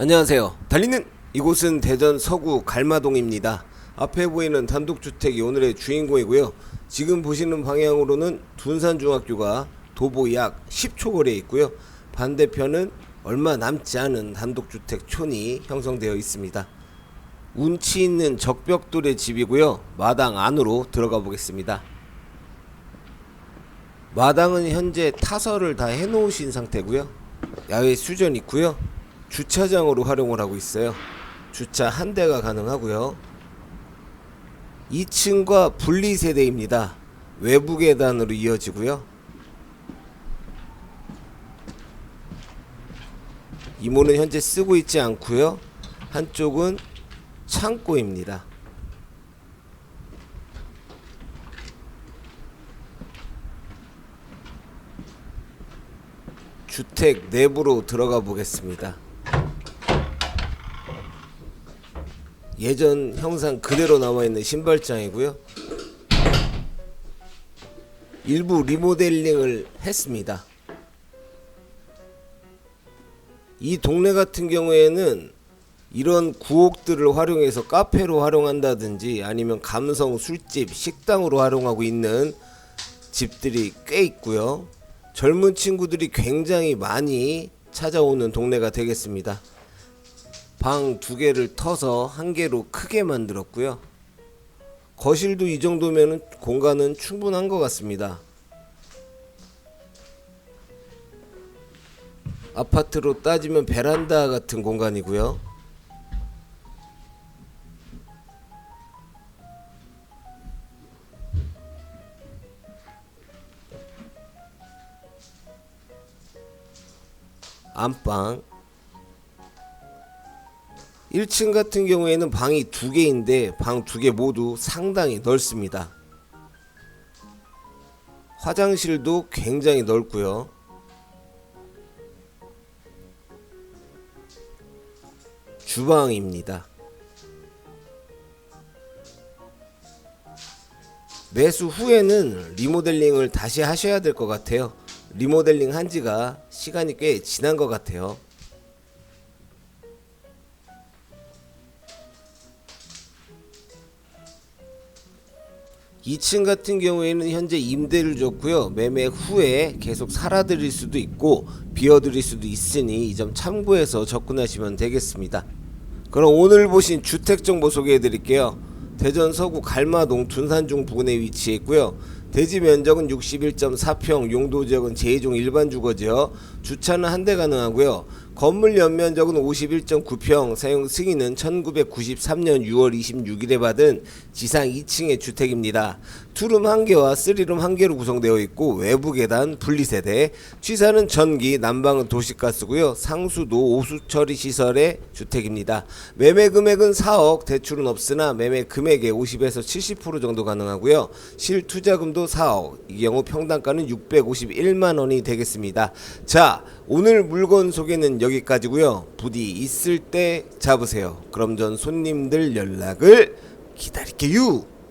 안녕하세요. 달리는 이곳은 대전 서구 갈마동입니다. 앞에 보이는 단독주택이 오늘의 주인공이고요. 지금 보시는 방향으로는 둔산중학교가 도보 약 10초 거리에 있고요. 반대편은 얼마 남지 않은 단독주택촌이 형성되어 있습니다. 운치 있는 적벽돌의 집이고요. 마당 안으로 들어가 보겠습니다. 마당은 현재 타설을 다 해놓으신 상태고요. 야외 수전 있고요. 주차장으로 활용을 하고 있어요. 주차 한 대가 가능하고요. 2층과 분리 세대입니다. 외부 계단으로 이어지고요. 이모는 현재 쓰고 있지 않고요. 한쪽은 창고입니다. 주택 내부로 들어가 보겠습니다. 예전 형상 그대로 남아 있는 신발장이고요. 일부 리모델링을 했습니다. 이 동네 같은 경우에는 이런 구옥들을 활용해서 카페로 활용한다든지 아니면 감성 술집, 식당으로 활용하고 있는 집들이 꽤 있고요. 젊은 친구들이 굉장히 많이 찾아오는 동네가 되겠습니다. 방 두 개를 터서 한 개로 크게 만들었고요. 거실도 이 정도면 공간은 충분한 것 같습니다. 아파트로 따지면 베란다 같은 공간이고요. 안방 1층 같은 경우에는 방이 두 개인데 방 두 개 모두 상당히 넓습니다. 화장실도 굉장히 넓고요. 주방입니다. 매수 후에는 리모델링을 다시 하셔야 될 것 같아요. 리모델링 한 지가 시간이 꽤 지난 것 같아요. 2층 같은 경우에는 현재 임대를 줬고요. 매매 후에 계속 살아드릴 수도 있고 비워드릴 수도 있으니 이 점 참고해서 접근하시면 되겠습니다. 그럼 오늘 보신 주택 정보 소개해 드릴게요. 대전 서구 갈마동 둔산중 부근에 위치해 있고요. 대지 면적은 61.4평, 용도 지역은 제2종 일반 주거지역, 주차는 한 대 가능하고요. 건물 연면적은 51.9평, 사용 승인은 1993년 6월 26일에 받은 지상 2층의 주택입니다. 투룸 1개와 3룸 1개로 구성되어 있고 외부 계단 분리세대, 취사는 전기, 난방은 도시가스고요. 상수도 오수 처리 시설의 주택입니다. 매매 금액은 4억, 대출은 없으나 매매 금액의 50에서 70% 정도 가능하고요. 실투자금도 4억, 이 경우 평당가는 651만 원이 되겠습니다. 자, 오늘 물건 소개는 여기까지고요. 부디 있을 때 잡으세요. 그럼 전 손님들 연락을 기다릴게요.